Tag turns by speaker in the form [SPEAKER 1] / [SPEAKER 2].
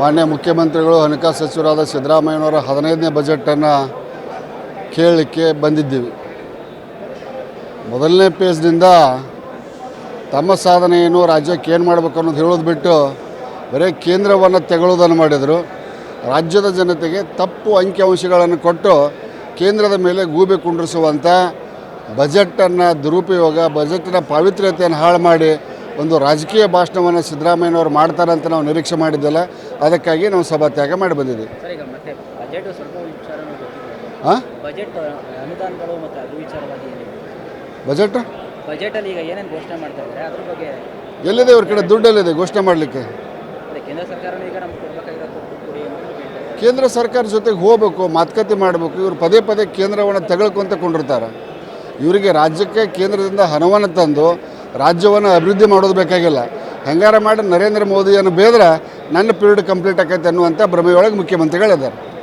[SPEAKER 1] ಮಾನ್ಯ ಮುಖ್ಯಮಂತ್ರಿಗಳು, ಹಣಕಾಸು ಸಚಿವರಾದ ಸಿದ್ದರಾಮಯ್ಯನವರ ಹದಿನೈದನೇ ಬಜೆಟನ್ನು ಕೇಳಲಿಕ್ಕೆ ಬಂದಿದ್ದೀವಿ. ಮೊದಲನೇ ಪೇಜ್ನಿಂದ ತಮ್ಮ ಸಾಧನೆ ಏನು ರಾಜ್ಯಕ್ಕೆ ಏನು ಮಾಡಬೇಕು ಅನ್ನೋದು ಹೇಳೋದು ಬಿಟ್ಟು ಬರೀ ಕೇಂದ್ರವನ್ನು ತೆಗೊಳ್ಳೋದನ್ನು ಮಾಡಿದರು. ರಾಜ್ಯದ ಜನತೆಗೆ ತಪ್ಪು ಅಂಕಿಅಂಶಗಳನ್ನು ಕೊಟ್ಟು ಕೇಂದ್ರದ ಮೇಲೆ ಗೂಬೆ ಕುಂಡ್ರಿಸುವಂಥ ಬಜೆಟನ್ನು ದುರುಪಯೋಗ, ಬಜೆಟ್ನ ಪಾವಿತ್ರ್ಯತೆಯನ್ನು ಹಾಳು ಮಾಡಿ ಒಂದು ರಾಜಕೀಯ ಭಾಷಣವನ್ನು ಸಿದ್ದರಾಮಯ್ಯನವರು ಮಾಡ್ತಾರೆ ಅಂತ ನಾವು ನಿರೀಕ್ಷೆ ಮಾಡಿದ್ದೆಲ್ಲ ಅದಕ್ಕಾಗಿ ನಾವು ಸಭಾತ್ಯಾಗ ಮಾಡಿ ಬಂದಿದ್ದೀವಿ. ಹಾಂ
[SPEAKER 2] ಬಜೆಟ್ ಬಜೆಟಲ್ಲಿ ಈಗ ಏನೇನು ಘೋಷಣೆ ಮಾಡ್ತಾ ಇದ್ದಾರೆ? ಅದ್ರ ಬಗ್ಗೆ
[SPEAKER 1] ಎಲ್ಲಿದೆ ಇವ್ರ ಕಡೆ ದುಡ್ಡು ಎಲ್ಲಿದೆ ಘೋಷಣೆ ಮಾಡಲಿಕ್ಕೆ?
[SPEAKER 2] ಕೇಂದ್ರ ಈಗ ನಮ್ಗೆ ಕೊಡಬೇಕಾಗಿರೋ
[SPEAKER 1] ಸರ್ಕಾರ ಜೊತೆಗೆ ಹೋಗಬೇಕು ಮಾತುಕತೆ ಮಾಡಬೇಕು ಇವರು ಪದೇ ಪದೇ ಕೇಂದ್ರವನ್ನು ತೆಗೆದುಕೊಂತ ಕೊಂಡಿರ್ತಾರೆ. ಇವರಿಗೆ ರಾಜ್ಯಕ್ಕೆ ಕೇಂದ್ರದಿಂದ ಹಣವನ್ನು ತಂದು ರಾಜ್ಯವನ್ನು ಅಭಿವೃದ್ಧಿ ಮಾಡೋದು ಬೇಕಾಗಿಲ್ಲ. ಹೆಂಗಾರ ಮಾಡಿ ನರೇಂದ್ರ ಮೋದಿಯನ್ನು ಬೇದ್ರೆ ನನ್ನ ಪೀರಿಯಡ್ ಕಂಪ್ಲೀಟ್ ಆಕೈತೆ ಅನ್ನುವಂಥ ಭ್ರಮೆಯೊಳಗೆ ಮುಖ್ಯಮಂತ್ರಿಗಳಿದ್ದಾರೆ.